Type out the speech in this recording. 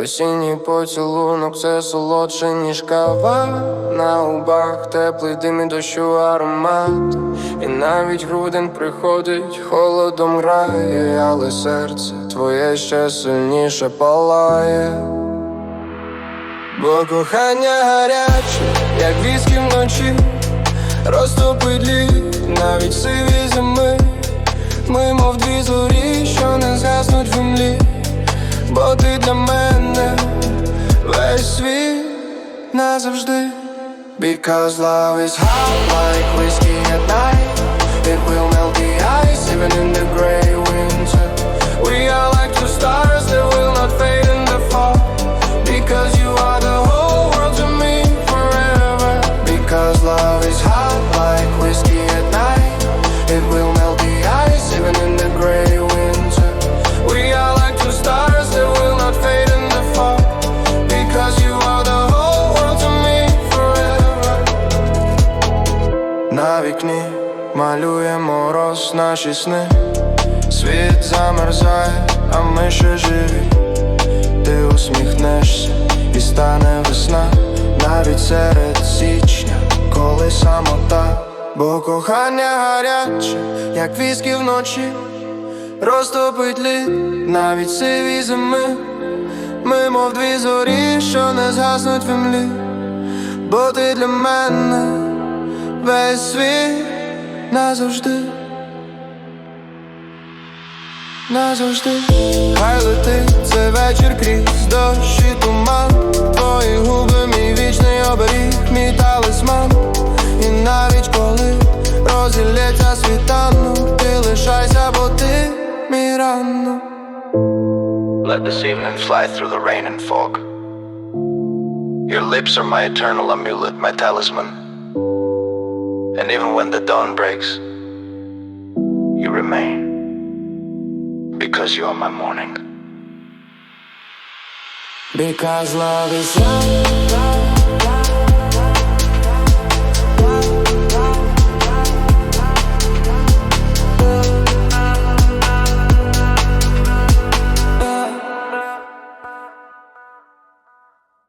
Осінній поцілунок це солодше, ніж кава На губах теплий дим і дощу аромат І навіть грудень приходить, холодом грає, але серце твоє ще сильніше палає. Бо кохання гаряче, як віскі вночі, розтопить лід, навіть сиві зими. Ми, мов дві зорі, що не згаснуть в імлі, бо ти для мене весь світ назавжди. Because love is hot like whiskey at night На вікні малює мороз наші сни. Світ замерзає, а ми ще живі. Ти усміхнешся і стане весна. Навіть серед січня, коли самота. Бо кохання гаряче, як віскі вночі. Розтопить лід, навіть сиві зими. Ми, мов дві зорі, що не згаснуть в імлі Бо ти для мене весь світ назавжди, назавжди. Хай летить цей вечір крізь дощ і туман. Твої губи, мій вічний оберіг, мій талисман І навіть коли розділяться світанок Ти лишайся, бо ти мій ранок Let this evening fly through the rain and fog. Your lips are my eternal amulet, my talisman. And even when the dawn breaks, you remain. Because you are my morning. Because love is love